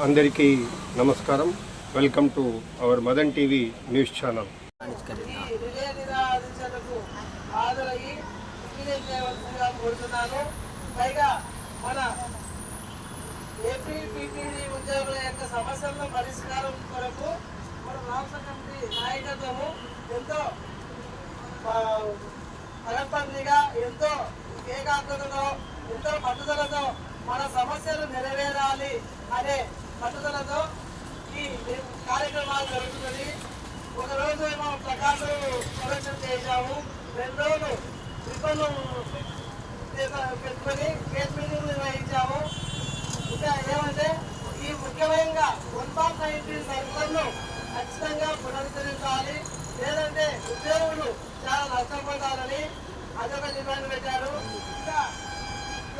అందరికీ నమస్కారం. Welcome to our Madan TV news channel. ఈ రిలే నిరాధించటకు హాజరయ్యి ఇంజనీర్ చేయవలసిందిగా పైగా మన ఏపీ ఉద్యోగుల యొక్క సమస్యల పరిష్కారం కొరకు మన రాష్ట్ర కమిటీ నాయకత్వము ఎంతో ఆ, ఎంతో ఏకాగ్రతతో ఎంతో పట్టుదలతో మన సమస్యలు నెరవేరాలి అనే పట్టుదలతో ఈ కార్యక్రమాలు జరుగుతున్నది ఒక రోజు ఏమో ప్రకాశం ప్రదర్శన చేశాము. రెండు రోజులు ట్రిపల్ పెట్టుకొని కేసు మీటింగ్ నిర్వహించాము. ఇంకా ఏమంటే ఈ ముఖ్యమైన వన్ పాయింట్ నైన్టీన్ సర్కులను ఖచ్చితంగా పునరుద్ధరించాలి. లేదంటే ఉద్యోగులు చాలా నష్టపోతారని అదొక డిమాండ్ పెట్టారు. ఇంకా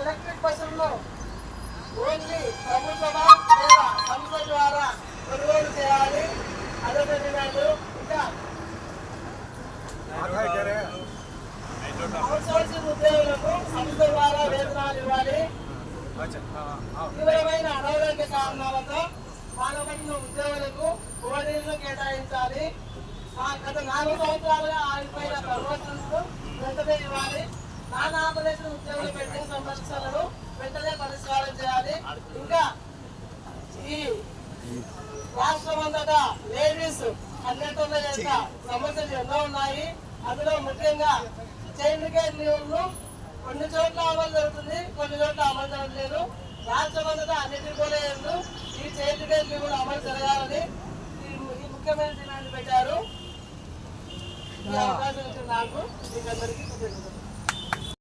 ఎలక్ట్రిక్ బస్సుల్లో ఓన్లీ ప్రభుత్వ లేదా సంస్థ ద్వారా కొనుగోలు చేయాలి అదొక డిమాండ్ ఇంకా అవుట్సోర్సింగ్ ఉద్యోగులకు సంస్థ ద్వారా వేతనాలు ఇవ్వాలి. తీవ్రమైన అనారోగ్య కారణాలతో బాధపడిన ఉద్యోగులకు ఓడీలు కేటాయించాలి. గత నాలుగు సంవత్సరాలుగా ఆగిపోయిన ప్రమోషన్స్ వెంటనే ఇవ్వాలి. నాన్ ఆపరేషన్ ఉద్యోగుల పెండింగ్ సమస్యలను వెంటనే పరిష్కారం చేయాలి. ఇంకా ఈ రాష్ట్రం అంతటా లేడీస్ అన్నింటిలో యొక్క సమస్యలు ఎన్నో ఉన్నాయి. అందులో ముఖ్యంగా చైల్డ్ కేర్ లీవ్ను కొన్ని చోట్ల అమలు జరుగుతుంది కొన్ని చోట్ల అమలు జరగలేదు రాష్ట్రం అంతటా అన్నింటి కూడా ఈ చైల్డ్ కేర్ లీవ్ అమలు జరగాలని ఈ ఈ ముఖ్యమైన డిమాండ్ పెట్టారు. ఈ అవకాశం ఇచ్చిన నాకు మీకు అందరికీ కృతజ్ఞతలు.